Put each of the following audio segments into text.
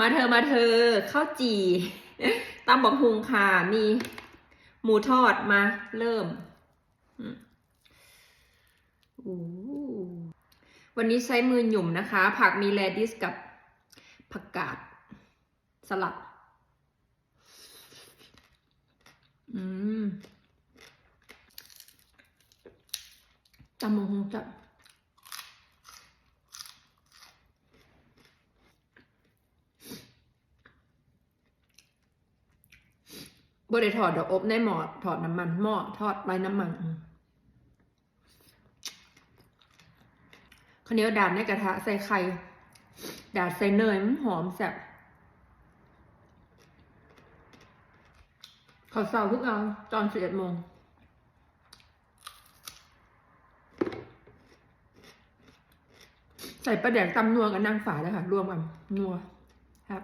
มาเธอมาเธอข้าวจี่ตำบักฮุงค่ะ มีหมูทอดมาเริ่มวันนี้ใช้มือหยุ่มนะคะ ผักมีแรดิสกับผักกาดสลัด อืมตำบักฮุงจะ บ่ได้ถอดดอกอบในหม้อถอดน้ำมันหม้อทอดไว้น้ำมันข้าวเหนียวดาดในกระทะใส่ไข่ดาดใส่เนยมันหอมแซ่บขอสาร์ทุกเอาตอนสิบเอ็ดโมงใส่ปลาแดกตำนัวกับนางฝาเลยค่ะรวมกันนัวครับ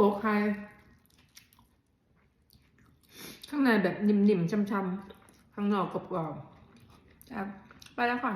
โอเคข้างในแบบนิ่มๆช่ำๆข้างนอกกรอบๆครับไปแล้วค่ะ